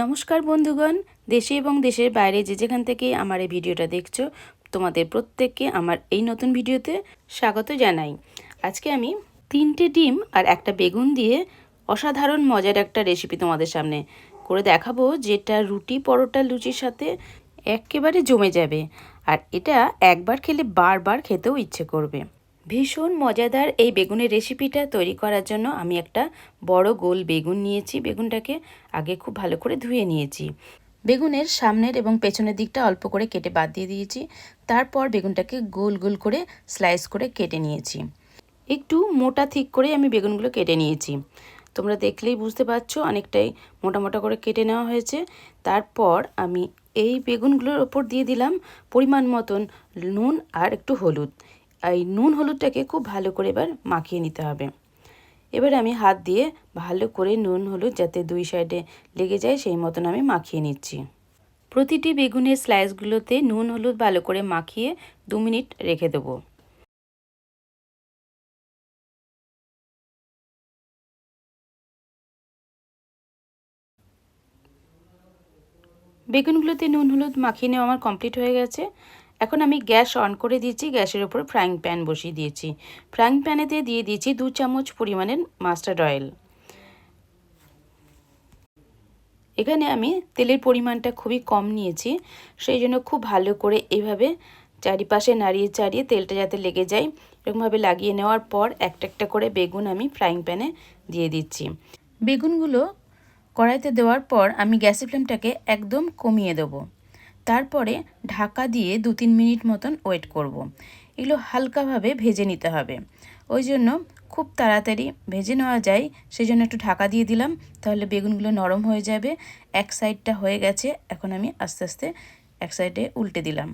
নমস্কার বন্ধুগণ, দেশে এবং দেশের বাইরে যে যেখান থেকে আমার এই ভিডিওটা দেখছ, তোমাদের প্রত্যেককে আমার এই নতুন ভিডিওতে স্বাগত জানাই। আজকে আমি তিনটে ডিম আর একটা বেগুন দিয়ে অসাধারণ মজার একটা রেসিপি তোমাদের সামনে করে দেখাবো, যেটা রুটি পরোটা লুচির সাথে একেবারে জমে যাবে। আর এটা একবার খেলে বারবার খেতেও ইচ্ছে করবে। ভীষণ মজাদার এই বেগুনের রেসিপিটা তৈরি করার জন্য আমি একটা বড় গোল বেগুন নিয়েছি। বেগুনটাকে আগে খুব ভালো করে ধুয়ে নিয়েছি। বেগুনের সামনের এবং পেছনের দিকটা অল্প করে কেটে বাদ দিয়ে দিয়েছি। তারপর বেগুনটাকে গোল গোল করে স্লাইস করে কেটে নিয়েছি। একটু মোটা ঠিক করে আমি বেগুনগুলো কেটে নিয়েছি। তোমরা দেখলেই বুঝতে পারছ অনেকটাই মোটা মোটা করে কেটে নেওয়া হয়েছে। তারপর আমি এই বেগুনগুলোর ওপর দিয়ে দিলাম পরিমাণ মতন নুন আর একটু হলুদ। এই নুন হলুদটাকে খুব ভালো করে এবার মাখিয়ে নিতে হবে। এবার আমি হাত দিয়ে ভালো করে নুন হলুদ যাতে দুই সাইডে লেগে যায় সেই মতন আমি মাখিয়ে নিচ্ছি। প্রতিটি বেগুনের স্লাইসগুলোতে নুন হলুদ ভালো করে মাখিয়ে দু মিনিট রেখে দেবো। বেগুনগুলোতে নুন হলুদ মাখিয়ে নেওয়া আমার কমপ্লিট হয়ে গেছে। এখন আমি গ্যাস অন করে দিয়েছি, গ্যাসের উপর ফ্রাইং প্যান বসিয়ে দিয়েছি। ফ্রাইং প্যানেতে দিয়ে দিয়েছি দু চামচ পরিমাণের মাস্টার্ড অয়েল। এখানে আমি তেলের পরিমাণটা খুবই কম নিয়েছি, সেই জন্য খুব ভালো করে এইভাবে চারিপাশে নাড়িয়ে চাড়িয়ে তেলটা যাতে লেগে যায়, এরকমভাবে লাগিয়ে নেওয়ার পর একটা একটা করে বেগুন আমি ফ্রাইং প্যানে দিয়ে দিচ্ছি। বেগুনগুলো কড়াইতে দেওয়ার পর আমি গ্যাসের ফ্লেমটাকে একদম কমিয়ে দেবো। তারপরে ঢাকা দিয়ে দু তিন মিনিট মতন ওয়েট করব। এগুলো হালকাভাবে ভেজে নিতে হবে। ওই জন্য খুব তাড়াতাড়ি ভেজে নেওয়া যায় সেই জন্য একটু ঢাকা দিয়ে দিলাম, তাহলে বেগুনগুলো নরম হয়ে যাবে। এক সাইডটা হয়ে গেছে, এখন আমি আস্তে আস্তে এক সাইডে উল্টে দিলাম।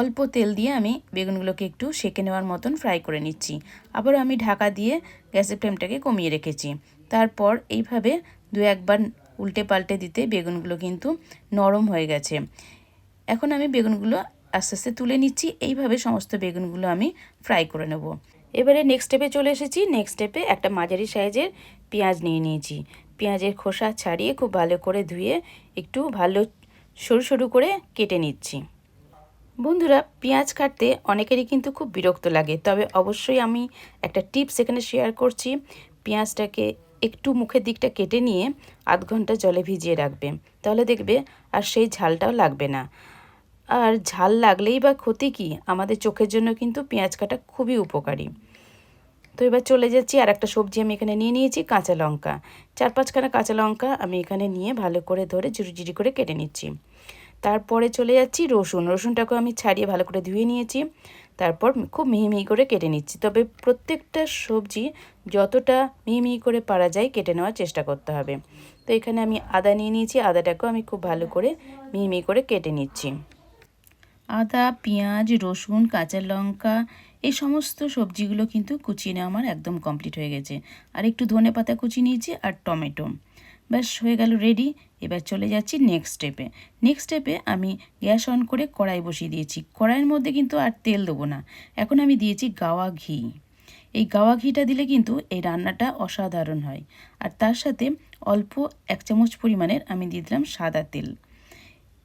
অল্প তেল দিয়ে আমি বেগুনগুলোকে একটু সেকে নেওয়ার মতন ফ্রাই করে নিচ্ছি। আবার আমি ঢাকা দিয়ে গ্যাসের ফ্লেমটাকে কমিয়ে রেখেছি। তারপর এইভাবে দু একবার উল্টে পাল্টে দিতে বেগুনগুলো কিন্তু নরম হয়ে গেছে। এখন আমি বেগুনগুলো আস্তে আস্তে তুলে নিচ্ছি। এইভাবে সমস্ত বেগুনগুলো আমি ফ্রাই করে নেব। এবারে নেক্সট স্টেপে চলে এসেছি। নেক্সট স্টেপে একটা মাঝারি সাইজের পেঁয়াজ নিয়ে নিয়েছি। পেঁয়াজের খোসা ছাড়িয়ে খুব ভালো করে ধুয়ে একটু ভালো সরু সরু করে কেটে নিচ্ছি। বন্ধুরা, পেঁয়াজ কাটতে অনেকেরই কিন্তু খুব বিরক্ত লাগে, তবে অবশ্যই আমি একটা টিপস এখানে শেয়ার করছি। পেঁয়াজটাকে একটু মুখের দিকটা কেটে নিয়ে আধ ঘণ্টা জলে ভিজিয়ে রাখবে তাহলে দেখবে আর সেই ঝালটাও লাগবে না। আর ঝাল লাগলেই বা ক্ষতি কি? আমাদের চোখের জন্য কিন্তু পেঁয়াজ কাটা খুবই উপকারী। তো এবার চলে যাচ্ছি আর একটা সবজি আমি এখানে নিয়ে নিয়েছি, কাঁচা লঙ্কা। চার পাঁচখানা কাঁচা লঙ্কা আমি এখানে নিয়ে ভালো করে ধরে ঝুড়ি করে কেটে নিচ্ছি। তারপরে চলে যাচ্ছি রসুন। রসুনটাকেও আমি ছাড়িয়ে ভালো করে ধুয়ে নিয়েছি। তারপর খুব মিহি মিহি করে কেটে নিচ্ছি। তবে প্রত্যেকটা সবজি যতটা মিহি মিহি করে পারা যায় কেটে নেওয়ার চেষ্টা করতে হবে। তো এখানে আমি আদা নিয়ে নিয়েছি। আদাটাকেও আমি খুব ভালো করে মিহি মিহি করে কেটে নিচ্ছি। আদা, পেঁয়াজ, রসুন, কাঁচা লঙ্কা, এই সমস্ত সবজিগুলো কিন্তু কুচিয়ে নেওয়া আমার একদম কমপ্লিট হয়ে গেছে। আর একটু ধনে পাতা কুচি নিয়েছি আর টমেটো। ব্যাস, হয়ে গেল রেডি এবার চলে যাচ্ছি নেক্সট স্টেপে নেক্সট স্টেপে আমি গ্যাস অন করে কড়াই বসিয়ে দিয়েছি। কড়াইয়ের মধ্যে কিন্তু আর তেল দেবো না। এখন আমি দিয়েছি গাওয়া ঘি। এই গাওয়া ঘিটা দিলে কিন্তু এই রান্নাটা অসাধারণ হয়। আর তার সাথে অল্প এক চামচ পরিমাণের আমি দিয়ে দিলাম সাদা তেল।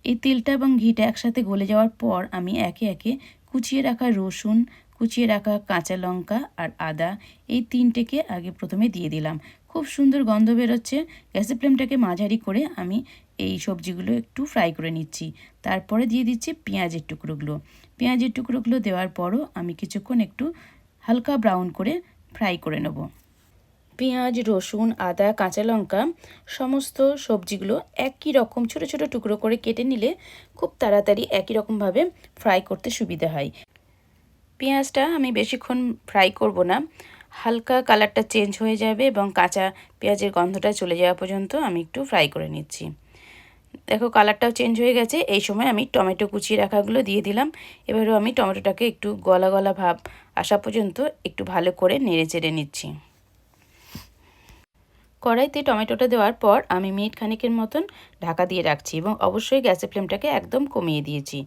এই তেলটা এবং ঘিটা একসাথে গলে যাওয়ার পর আমি একে একে কুচিয়ে রাখা রসুন, কুচিয়ে রাখা কাঁচা লঙ্কা আর আদা এই তিনটেকে আগে প্রথমে দিয়ে দিলাম। খুব সুন্দর গন্ধ বেরোচ্ছে। গ্যাসের ফ্লেমটাকে মাঝারি করে আমি এই সবজিগুলো একটু ফ্রাই করে নিচ্ছি। তারপরে দিয়ে দিচ্ছি পেঁয়াজের টুকরোগুলো। পেঁয়াজের টুকরোগুলো দেওয়ার পরও আমি কিছুক্ষণ একটু হালকা ব্রাউন করে ফ্রাই করে নেব। পেঁয়াজ, রসুন, আদা, কাঁচা লঙ্কা, সমস্ত সবজিগুলো একই রকম ছোট ছোট টুকরো করে কেটে নিলে খুব তাড়াতাড়ি একই রকমভাবে ফ্রাই করতে সুবিধা হয়। পেঁয়াজটা আমি বেশিক্ষণ ফ্রাই করব না। হালকা কালারটা চেঞ্জ হয়ে যাবে এবং কাঁচা পেঁয়াজের গন্ধটা চলে যাওয়া পর্যন্ত আমি একটু ফ্রাই করে নিচ্ছি। দেখো কালারটাও চেঞ্জ হয়ে গেছে। এই সময় আমি টমেটো কুচিয়ে রাখাগুলো দিয়ে দিলাম। এবারেও আমি টমেটোটাকে একটু গলা গলা ভাব আসা পর্যন্ত একটু ভালো করে নেড়ে চেড়ে নিচ্ছি। কড়াইতে টমেটোটা দেওয়ার পর আমি মিনিট খানিকের মতন ঢাকা দিয়ে রাখছি এবং অবশ্যই গ্যাসের ফ্লেমটাকে একদম কমিয়ে দিয়েছি।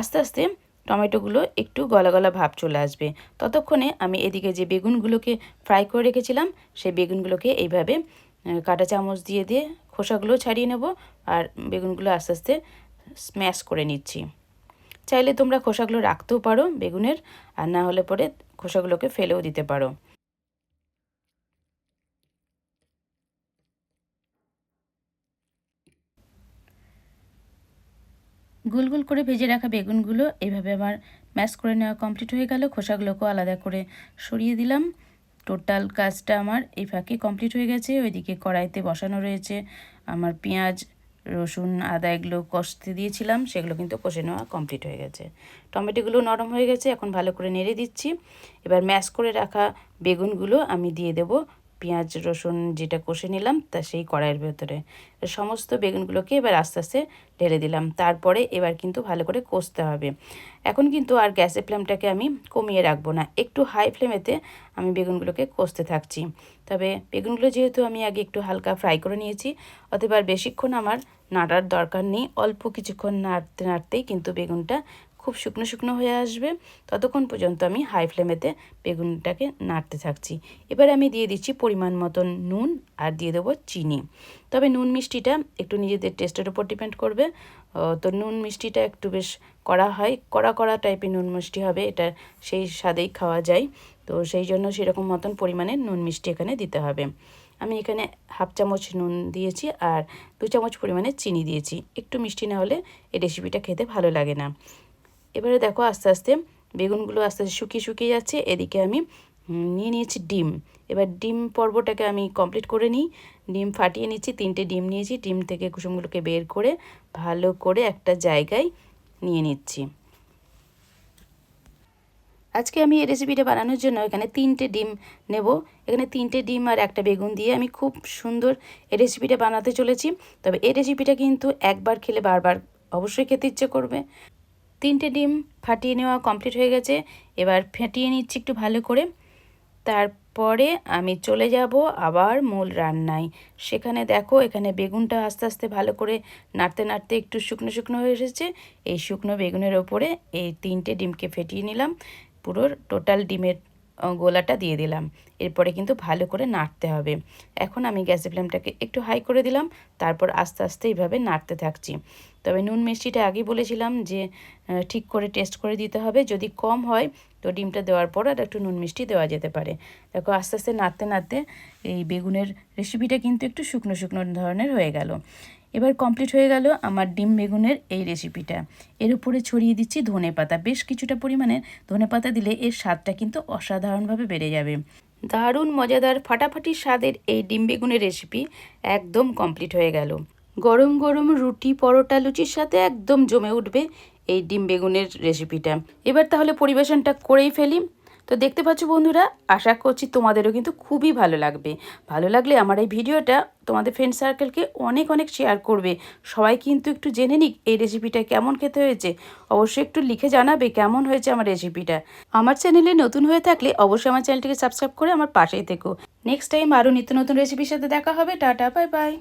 আস্তে আস্তে টমেটোগুলো একটু গলা গলা ভাব চলে আসবে। ততক্ষণে আমি এদিকে যে বেগুনগুলোকে ফ্রাই করে রেখেছিলাম, সেই বেগুনগুলোকে এইভাবে কাটা চামচ দিয়ে দিয়ে খোসাগুলো ছাড়িয়ে নেব আর বেগুনগুলো আস্তে আস্তে স্ম্যাশ করে নিচ্ছি। চাইলে তোমরা খোসাগুলো রাখতেও পারো বেগুনের, আর না হলে পরে খোসাগুলোকে ফেলেও দিতে পারো। গোল গোল করে ভেজে রাখা বেগুনগুলো এভাবে আমার ম্যাশ করে নেওয়া কমপ্লিট হয়ে গেল। খোসাগুলোকেও আলাদা করে সরিয়ে দিলাম। টোটাল কাজটা আমার এই ফাঁকে কমপ্লিট হয়ে গেছে। ওইদিকে কড়াইতে বসানো রয়েছে আমার পেঁয়াজ, রসুন, আদা এগুলো কষতে দিয়েছিলাম। সেগুলো কিন্তু কষে নেওয়া কমপ্লিট হয়ে গেছে। টমেটোগুলো নরম হয়ে গেছে। এখন ভালো করে নেড়ে দিচ্ছি। এবার ম্যাশ করে রাখা বেগুনগুলো আমি দিয়ে দেবো পেঁয়াজ, রসুন যেটা কষে নিলাম, তা সেই কড়াইয়ের ভেতরে। সমস্ত বেগুনগুলোকে এবার আস্তে আস্তে ঢেলে দিলাম। তারপরে এবার কিন্তু ভালো করে কষতে হবে। এখন কিন্তু আর গ্যাসের ফ্লেমটাকে আমি কমিয়ে রাখব না। একটু হাই ফ্লেমেতে আমি বেগুনগুলোকে কষতে থাকছি। তবে বেগুনগুলো যেহেতু আমি আগে একটু হালকা ফ্রাই করে নিয়েছি আর বেশিক্ষণ আমার নাড়ার দরকার নেই। অল্প কিছুক্ষণ নাড়তে, নাড়তেই কিন্তু বেগুনটা খুব শুকনো শুকনো হয়ে আসবে। ততক্ষণ পর্যন্ত আমি হাই ফ্লেমেতে বেগুনটাকে নাড়তে থাকছি। এবার আমি দিয়ে দিচ্ছি পরিমাণ মতন নুন আর দিয়ে দেবো চিনি। তবে নুন মিষ্টিটা একটু নিজেদের টেস্টের উপর ডিপেন্ড করবে। তো নুন মিষ্টিটা একটু বেশ করা হয়। কড়া কড়া টাইপের নুন মিষ্টি হবে, এটা সেই স্বাদেই খাওয়া যায়। তো সেই জন্য সেরকম মতন পরিমাণে নুন মিষ্টি এখানে দিতে হবে। আমি এখানে হাফ চামচ নুন দিয়েছি আর দু চামচ পরিমাণে চিনি দিয়েছি। একটু মিষ্টি না হলে এই রেসিপিটা খেতে ভালো লাগে না। এবারে দেখো আস্তে আস্তে বেগুনগুলো আস্তে আস্তে শুকিয়ে শুকিয়ে যাচ্ছে। এদিকে আমি নিয়ে নিয়েছি ডিম। এবার ডিম পর্বটাকে আমি কমপ্লিট করে নিই। ডিম ফাটিয়ে নিচ্ছি, তিনটে ডিম নিয়েছি। ডিম থেকে কুসুমগুলোকে বের করে ভালো করে একটা জায়গায় নিয়ে নিচ্ছি। আজকে আমি এই রেসিপিটা বানানোর জন্য এখানে তিনটে ডিম নেব। এখানে তিনটে ডিম আর একটা বেগুন দিয়ে আমি খুব সুন্দর এই রেসিপিটা বানাতে চলেছি। তবে এই রেসিপিটা কিন্তু একবার খেলে বারবার অবশ্যই খেতে ইচ্ছে করবে। তিনটে ডিম ফাটিয়ে নেওয়া কমপ্লিট হয়ে গেছে। এবার ফেটিয়ে নিচ্ছি একটু ভালো করে। তারপরে আমি চলে যাব আবার মূল রান্নায়। সেখানে দেখো, এখানে বেগুনটা আস্তে আস্তে ভালো করে নাড়তে নাড়তে একটু শুকনো শুকনো হয়ে এসেছে। এই শুকনো বেগুনের ওপরে এই তিনটে ডিমকে ফেটিয়ে নিলাম। পুরো টোটাল ডিমের গোলাটা দিয়ে দিলাম। এরপরে কিন্তু ভালো করে নাড়তে হবে। এখন আমি গ্যাসের ফ্লেমটাকে একটু হাই করে দিলাম, তারপর আস্তে আস্তে এইভাবে নাড়তে থাকছি। তবে নুন মিষ্টিটা আগেই বলেছিলাম যে ঠিক করে টেস্ট করে দিতে হবে। যদি কম হয়, তো ডিমটা দেওয়ার পর আর একটু নুন মিষ্টি দেওয়া যেতে পারে। দেখো, আস্তে আস্তে নাড়তে নাড়তে এই বেগুনের রেসিপিটা কিন্তু একটু শুকনো শুকনো ধরনের হয়ে গেল। এবার কমপ্লিট হয়ে গেল আমার ডিম বেগুনের এই রেসিপিটা এর উপরে ছড়িয়ে দিচ্ছি ধনে পাতা। বেশ কিছুটা পরিমাণে ধনে পাতা দিলে এর স্বাদটা কিন্তু অসাধারণভাবে বেড়ে যাবে। দারুণ মজাদার ফাটাফাটি স্বাদের এই ডিম বেগুনের রেসিপি একদম কমপ্লিট হয়ে গেল। গরম গরম রুটি, পরোটা, লুচির সাথে একদম জমে উঠবে এই ডিম বেগুনের রেসিপিটা এবার তাহলে পরিবেশনটা করেই ফেলি। তো দেখতে পাচ্ছ বন্ধুরা, আশা করছি তোমাদেরও কিন্তু খুবই ভালো লাগবে। ভালো লাগলে আমার এই ভিডিওটা তোমাদের ফ্রেন্ড সার্কেলকে অনেক অনেক শেয়ার করবে। সবাই কিন্তু একটু জেনে নিক এই রেসিপিটা কেমন খেতে হয়েছে। অবশ্যই একটু লিখে জানাবে কেমন হয়েছে আমার রেসিপিটা আমার চ্যানেলে নতুন হয়ে থাকলে অবশ্যই আমার চ্যানেলটিকে সাবস্ক্রাইব করে আমার পাশেই থেকো। নেক্সট টাইম আরও নিত্য নতুন রেসিপির সাথে দেখা হবে। Tata bye bye